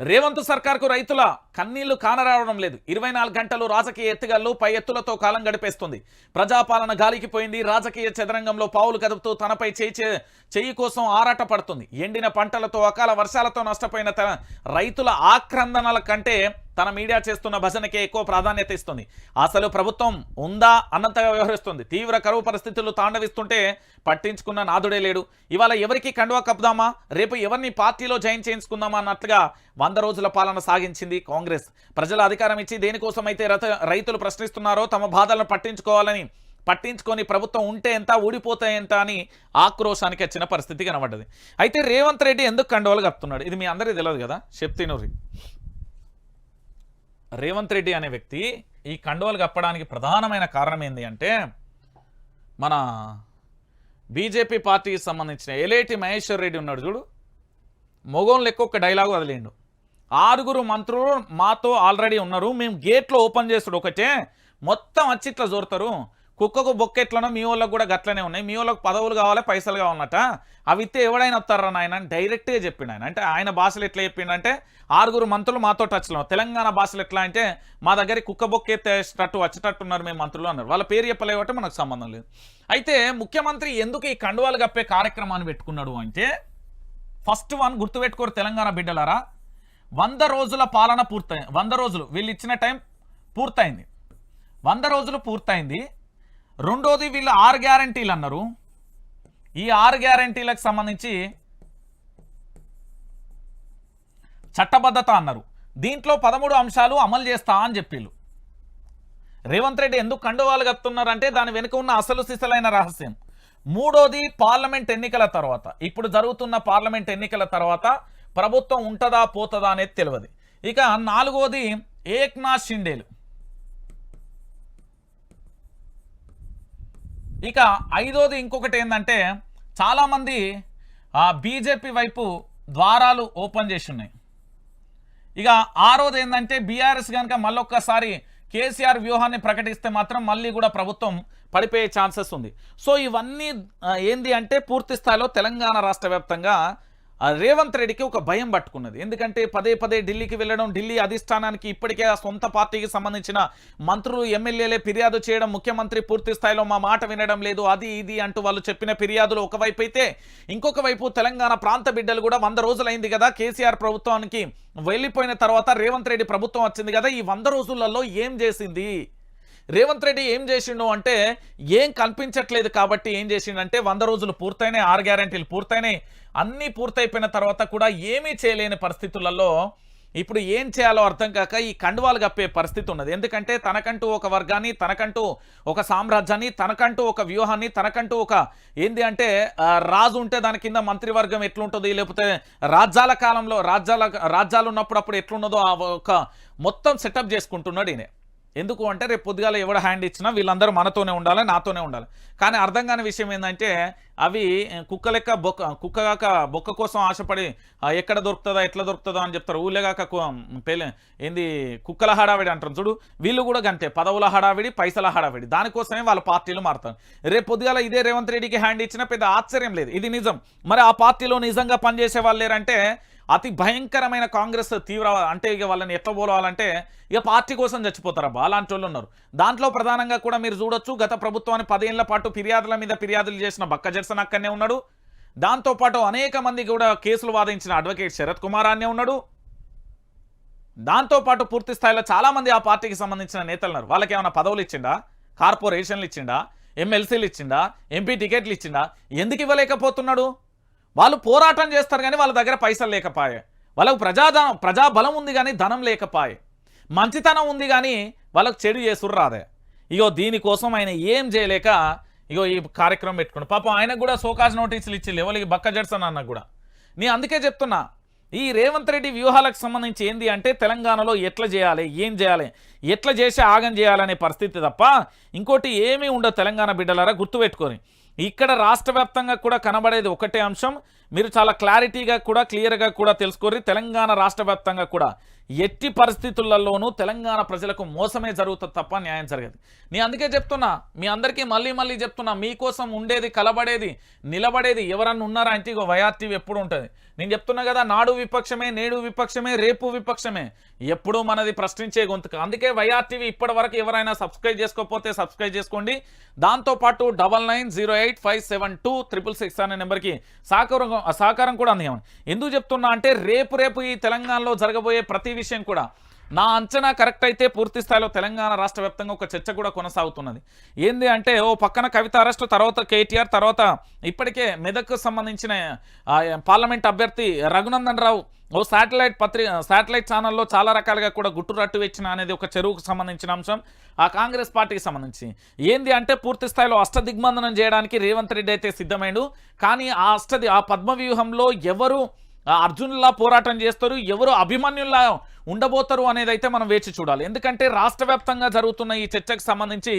రేవంత్ సర్కార్కు రైతుల కన్నీళ్ళు కానరావడం లేదు. ఇరవై గంటలు రాజకీయ ఎత్తుగల్లు పై ఎత్తులతో కాలం గడిపేస్తుంది. ప్రజాపాలన గాలికి పోయింది. రాజకీయ చదరంగంలో పావులు కదుపుతూ తనపై చేయి చే- చెయ్యి కోసం ఆరాట పడుతుంది. ఎండిన పంటలతో అకాల వర్షాలతో నష్టపోయిన తన రైతుల ఆక్రందనల కంటే తన మీడియా చేస్తున్న భజనకే ఎక్కువ ప్రాధాన్యత ఇస్తుంది. అసలు ప్రభుత్వం ఉందా అన్నంతగా వ్యవహరిస్తుంది. తీవ్ర కరువు పరిస్థితులు తాండవిస్తుంటే పట్టించుకున్న నాదుడే లేడు. ఇవాళ ఎవరికి కండువా కప్పుదామా? రేపు ఎవరిని పార్టీలో జాయిన్ చేయించుకుందామా అన్నట్లుగా వంద రోజుల పాలన సాగించింది కాంగ్రెస్. ప్రజల అధికారం ఇచ్చి దేనికోసం అయితే రైతులు ప్రశ్నిస్తున్నారో తమ బాధలను పట్టించుకోవాలని పట్టించుకొని ప్రభుత్వం ఉంటే ఎంత ఊడిపోతే ఎంత అని ఆక్రోశానికి వచ్చిన పరిస్థితి కనబడ్డది. అయితే రేవంత్ రెడ్డి ఎందుకు కండువాలు కప్పుతున్నాడు? ఇది మీ అందరికీ తెలియదు కదా? చెప్తినూరి రేవంత్ రెడ్డి అనే వ్యక్తి ఈ కండువలు కప్పడానికి ప్రధానమైన కారణం ఏంటి అంటే మన బీజేపీ పార్టీకి సంబంధించిన ఎలేటి మహేశ్వర్ రెడ్డి ఉన్నాడు చూడు. మొగోళ్ళు ఎక్కువ ఒక డైలాగ్ వదిలేండు ఆరుగురు మంత్రులు మాతో ఆల్రెడీ ఉన్నారు. మేము గేట్లో ఓపెన్ చేస్తాడు ఒకటే. మొత్తం వచ్చి ఇట్లా జోరుతారు. కుక్కకు బొక్క ఎట్లనో మీ వాళ్ళకి కూడా గట్లనే ఉన్నాయి. మీ వాళ్ళకి పదవులు కావాలి పైసలు కావాలన్నట. అవి ఇస్తే ఎవడైనా వస్తారా నాయన? డైరెక్ట్గా చెప్పిండు ఆయన. అంటే ఆయన భాషలు ఎట్లా చెప్పిండంటే ఆరుగురు మంత్రులు మాతో టచ్లో తెలంగాణ భాషలు ఎట్లా అంటే మా దగ్గర కుక్క బొక్క ఎత్తేటట్టు వచ్చేటట్టున్నారు మేము మంత్రులు అన్నారు. వాళ్ళ పేరు చెప్పలేవటే మనకు సంబంధం లేదు. అయితే ముఖ్యమంత్రి ఎందుకు ఈ కండువాలు కప్పే కార్యక్రమాన్ని పెట్టుకున్నాడు అంటే ఫస్ట్ వన్ గుర్తుపెట్టుకోరు తెలంగాణ బిడ్డలారా. వంద రోజుల పాలన పూర్తయి వంద రోజులు. వీళ్ళు ఇచ్చిన టైం పూర్తయింది. వంద రోజులు పూర్తయింది. రెండోది వీళ్ళు ఆరు గ్యారంటీలు అన్నారు. ఈ ఆరు గ్యారంటీలకు సంబంధించి చట్టబద్ధత అన్నారు. దీంట్లో పదమూడు అంశాలు అమలు చేస్తా అని చెప్పిళ్ళు. రేవంత్ రెడ్డి ఎందుకు కండువాలు కప్తున్నారంటే దాని వెనుక ఉన్న అసలు సిసలైన రహస్యం. మూడోది పార్లమెంట్ ఎన్నికల తర్వాత. ఇప్పుడు జరుగుతున్న పార్లమెంట్ ఎన్నికల తర్వాత ప్రభుత్వం ఉంటుందా పోతుందా అనేది తెలియదు. ఇక నాలుగోది ఏక్నాథ్ షిండేలు. ఇక ఐదోది ఇంకొకటి ఏంటంటే చాలామంది బీజేపీ వైపు ద్వారాలు ఓపెన్ చేసి ఉన్నాయి ఇక ఆరోది ఏంటంటే బీఆర్ఎస్ కనుక మళ్ళొక్కసారి కేసీఆర్ వ్యూహాన్ని ప్రకటిస్తే మాత్రం మళ్ళీ కూడా ప్రభుత్వం పడిపోయే ఛాన్సెస్ ఉంది. సో ఇవన్నీ ఏంది అంటే పూర్తి స్థాయిలో తెలంగాణ రాష్ట్ర వ్యాప్తంగా రేవంత్ రెడ్డికి ఒక భయం పట్టుకున్నది. ఎందుకంటే పదే పదే ఢిల్లీకి వెళ్ళడం ఢిల్లీ అధిష్టానానికి ఇప్పటికే ఆ సొంత పార్టీకి సంబంధించిన మంత్రులు ఎమ్మెల్యేలే ఫిర్యాదు చేయడం ముఖ్యమంత్రి పూర్తి స్థాయిలో మా మాట వినడం లేదు అది ఇది అంటూ వాళ్ళు చెప్పిన ఫిర్యాదులు ఒకవైపు అయితే ఇంకొక వైపు తెలంగాణ ప్రాంత బిడ్డలు కూడా వంద రోజులైంది కదా కేసీఆర్ ప్రభుత్వానికి వెళ్ళిపోయిన తర్వాత రేవంత్ రెడ్డి ప్రభుత్వం వచ్చింది కదా ఈ వంద రోజులలో ఏం చేసింది? రేవంత్ రెడ్డి ఏం చేసిండు అంటే ఏం కనిపించట్లేదు కాబట్టి ఏం చేసిండంటే వంద రోజులు పూర్తయినాయి ఆరు గ్యారంటీలు పూర్తయినాయి. అన్నీ పూర్తయిపోయిన తర్వాత కూడా ఏమీ చేయలేని పరిస్థితులలో ఇప్పుడు ఏం చేయాలో అర్థం కాక ఈ కండువాలు కప్పే పరిస్థితి ఉన్నది. ఎందుకంటే తనకంటూ ఒక వర్గాన్ని తనకంటూ ఒక సామ్రాజ్యాన్ని తనకంటూ ఒక వ్యూహాన్ని తనకంటూ ఒక ఏంది అంటే రాజు ఉంటే దాని కింద మంత్రివర్గం ఎట్లుంటుంది లేకపోతే రాజ్యాల కాలంలో రాజ్యాల రాజ్యాలు ఉన్నప్పుడు అప్పుడు ఎట్లున్నదో ఆ ఒక మొత్తం సెటప్ చేసుకుంటున్నాడు ఈయన. ఎందుకు అంటే రేపు పొద్దుగాల ఎవడ హ్యాండ్ ఇచ్చినా వీళ్ళందరూ మనతోనే ఉండాలి నాతోనే ఉండాలి. కానీ అర్థం కాని విషయం ఏంటంటే అవి కుక్క లెక్క బొక్క కుక్క కాక బొక్క కోసం ఆశపడి ఎక్కడ దొరుకుతుందా ఎట్లా దొరుకుతుందో అని చెప్తారు. ఊళ్ళేగాక పెళ్ళి ఏంది కుక్కల హడావిడి అంటారు చూడు. వీళ్ళు కూడా గంతే పదవుల హడావిడి పైసల హడావిడి. దానికోసమే వాళ్ళ పార్టీలు మారుతారు. రేపు పొద్దుగాల ఇదే రేవంత్ రెడ్డికి హ్యాండ్ ఇచ్చినా పెద్ద ఆశ్చర్యం లేదు. ఇది నిజం. మరి ఆ పార్టీలో నిజంగా పనిచేసే వాళ్ళు లేరంటే అతి భయంకరమైన కాంగ్రెస్ తీవ్ర అంటే ఇక వాళ్ళని ఎట్లా ఇక పార్టీ కోసం చచ్చిపోతారబ్బా అలాంటి వాళ్ళు ఉన్నారు. దాంట్లో ప్రధానంగా కూడా మీరు చూడొచ్చు గత ప్రభుత్వాన్ని పదేళ్ళ పాటు ఫిర్యాదుల మీద ఫిర్యాదులు చేసిన బక్క జడ్సన్ అక్కడనే ఉన్నాడు. దాంతోపాటు అనేక మంది కూడా కేసులు వాదించిన అడ్వకేట్ శరత్ కుమార్ అనే ఉన్నాడు. దాంతోపాటు పూర్తి స్థాయిలో చాలామంది ఆ పార్టీకి సంబంధించిన నేతలు ఉన్నారు. వాళ్ళకి ఏమైనా పదవులు ఇచ్చిండా? కార్పొరేషన్లు ఇచ్చిండా? ఎమ్మెల్సీలు ఇచ్చిండా? ఎంపీ టికెట్లు ఇచ్చిండా? ఎందుకు ఇవ్వలేకపోతున్నాడు? వాళ్ళు పోరాటం చేస్తారు కానీ వాళ్ళ దగ్గర పైసలు లేకపాయే. వాళ్ళకు ప్రజాధనం ప్రజాబలం ఉంది కానీ ధనం లేకపాయే. మంచితనం ఉంది కానీ వాళ్ళకు చెడు చేసురు రాదే. ఇగో దీనికోసం ఆయన ఏం చేయలేక ఇగో ఈ కార్యక్రమం పెట్టుకున్నాడు. పాపం ఆయనకు కూడా సోకాజ్ నోటీసులు ఇచ్చి ఎవరికి బక్క జడ్సన్ అన్నకు కూడా. నీ అందుకే చెప్తున్నా ఈ రేవంత్ రెడ్డి వ్యూహాలకు సంబంధించి ఏంది అంటే తెలంగాణలో ఎట్లా చేయాలి ఏం చేయాలి ఎట్లా చేసి ఆగం చేయాలనే పరిస్థితి తప్ప ఇంకోటి ఏమీ ఉండదు తెలంగాణ బిడ్డలారా గుర్తుపెట్టుకొని. ఇక్కడ రాష్ట్ర వ్యాప్తంగా కూడా కనబడేది ఒకటే అంశం. మీరు చాలా క్లారిటీగా కూడా క్లియర్గా కూడా తెలుసుకోరి తెలంగాణ రాష్ట్ర వ్యాప్తంగా కూడా ఎట్టి పరిస్థితులలోనూ తెలంగాణ ప్రజలకు మోసమే జరుగుతుంది తప్ప న్యాయం జరగదు. నీ అందుకే చెప్తున్నా మీ అందరికీ మళ్ళీ మళ్ళీ చెప్తున్నా మీకోసం ఉండేది కలబడేది నిలబడేది ఎవరన్నా ఉన్నారా అంటే ఇక వైఆర్టీవీ ఎప్పుడు ఉంటుంది. నేను చెప్తున్నా కదా నాడు విపక్షమే నేడు విపక్షమే రేపు విపక్షమే. ఎప్పుడూ మనది ప్రశ్నించే గొంతుక. అందుకే వైఆర్టీవీ ఇప్పటి వరకు ఎవరైనా సబ్స్క్రైబ్ చేసుకోకపోతే సబ్స్క్రైబ్ చేసుకోండి. దాంతోపాటు double nine zero eight five seven two triple six అనే నెంబర్కి సహకారం సహకారం కూడా అందించండి ఎందుకు చెప్తున్నా అంటే రేపు రేపు ఈ తెలంగాణలో జరగబోయే ప్రతి విషయం కూడా. నా అంచనా కరెక్ట్ అయితే పూర్తి స్థాయిలో తెలంగాణ రాష్ట్ర వ్యాప్తంగా ఒక చర్చ కూడా కొనసాగుతున్నది. ఏంది అంటే ఓ పక్కన కవిత అరెస్ట్ తర్వాత కేటీఆర్ తర్వాత ఇప్పటికే మెదక్కు సంబంధించిన పార్లమెంట్ అభ్యర్థి రఘునందన్ రావు ఓ శాటిలైట్ పత్రిక శాటిలైట్ ఛానల్లో చాలా రకాలుగా కూడా గుట్టు రట్టు వెచ్చిన అనేది ఒక చెరువుకు సంబంధించిన అంశం ఆ కాంగ్రెస్ పార్టీకి సంబంధించి. ఏంది అంటే పూర్తి స్థాయిలో అష్టదిగ్బంధనం చేయడానికి రేవంత్ రెడ్డి అయితే సిద్ధమైండు. కానీ ఆ అష్టది ఆ పద్మవ్యూహంలో ఎవరు అర్జున్లా పోరాటం చేస్తారు ఎవరు అభిమన్యుల్లా ఉండబోతారు అనేది అయితే మనం వేచి చూడాలి. ఎందుకంటే రాష్ట్ర జరుగుతున్న ఈ చర్చకు సంబంధించి